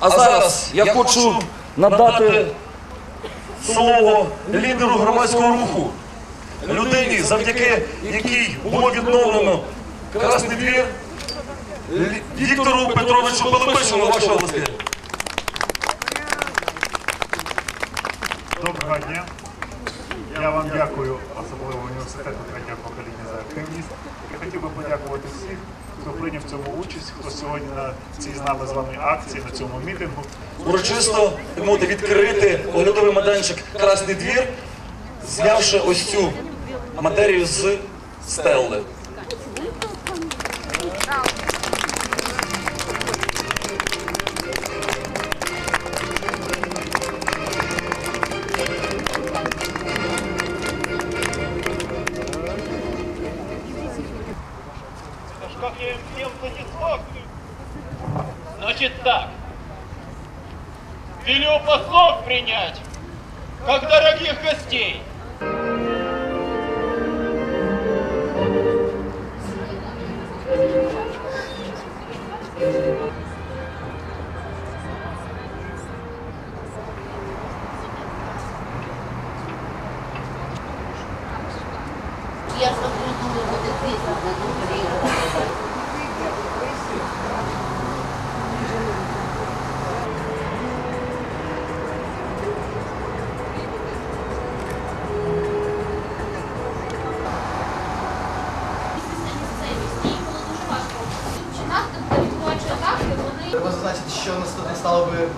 А зараз я хочу надати слово лідеру громадського руху, людині, завдяки якій було відновлено Красний двір, Віктору Петровичу Пилипишину, вашої області. Доброго дня. Я вам дякую, особливо університету третього покоління за активність. Я хотів би подякувати всіх, хто прийняв цьому участь, хто сьогодні на цій з нами з вами акції, на цьому мітингу. Урочисто так відкрити оглядовий майданчик Красний двір, знявши ось цю матерію з стелли. Им всем сатисфакцию. Значит так. Велю послов принять, как дорогих гостей. Я смотрю, думаю, вот это здесь надо Треба зазначити, що наступне стало би е,